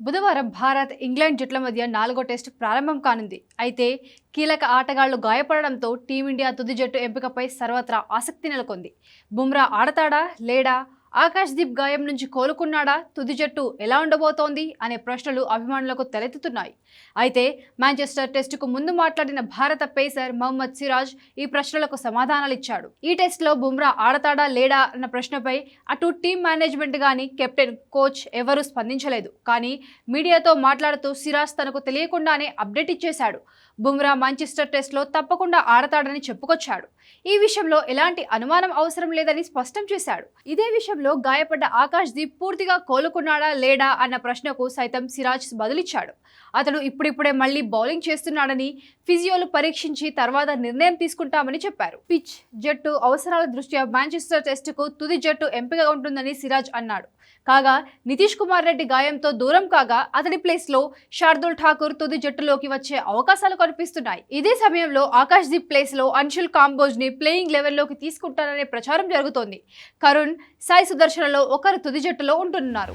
బుధవారం భారత్ ఇంగ్లాండ్ జట్ల మధ్య నాలుగో టెస్టు ప్రారంభం కానుంది. అయితే కీలక ఆటగాళ్ళు గాయపడడంతో టీమిండియా తుది జట్టు ఎంపికపై సర్వత్రా ఆసక్తి నెలకొంది. బుమ్రా ఆడతాడా లేడా? ఆకాశ్దీప్ గాయం నుంచి కోలుకున్నాడా? తుది జట్టు ఎలా ఉండబోతోంది? అనే ప్రశ్నలు అభిమానులకు తలెత్తుతున్నాయి. అయితే మాంచెస్టర్ టెస్టుకు ముందు మాట్లాడిన భారత పేసర్ మహమ్మద్ సిరాజ్ ఈ ప్రశ్నలకు సమాధానాలిచ్చాడు. ఈ టెస్ట్లో బుమ్రా ఆడతాడా లేడా అన్న ప్రశ్నపై అటు టీం మేనేజ్మెంట్ కానీ కెప్టెన్ కోచ్ ఎవరూ స్పందించలేదు. కానీ మీడియాతో మాట్లాడుతూ సిరాజ్ తనకు తెలియకుండానే అప్డేట్ ఇచ్చేశాడు. బుమ్రా మాంచెస్టర్ టెస్ట్లో తప్పకుండా ఆడతాడని చెప్పుకొచ్చాడు. ఈ విషయంలో ఎలాంటి అనుమానం అవసరం లేదని స్పష్టం చేశాడు. ఇదే విషయం ప్రమాదంలో గాయపడ్డ ఆకాష్ దీప్ పూర్తిగా కోలుకున్నాడా లేడా అన్న ప్రశ్నకు సైతం సిరాజ్ బదులిచ్చాడు. అతడు ఇప్పుడిప్పుడే మళ్ళీ బౌలింగ్ చేస్తున్నాడని ఫిజియోలు పరీక్షించి తర్వాత నిర్ణయం తీసుకుంటామని చెప్పారు. పిచ్ జట్టు అవసరాల దృష్ట్యా మాంచెస్టర్ టెస్టుకు తుది జట్టు ఎంపిక ఉంటుందని సిరాజ్ అన్నాడు. కాగా నితీష్ కుమార్ రెడ్డి గాయంతో దూరం కాగా అతడి ప్లేస్లో శార్దుల్ ఠాకూర్ తుది జట్టులోకి వచ్చే అవకాశాలు కనిపిస్తున్నాయి. ఇదే సమయంలో ఆకాష్ దీప్ ప్లేస్లో అన్షుల్ కాంబోజ్ని ప్లేయింగ్ లెవెల్లోకి తీసుకుంటారనే ప్రచారం జరుగుతోంది. కరుణ్ సాయి సుదర్శనలో ఒకరు తుది జట్టులో ఉంటున్నారు.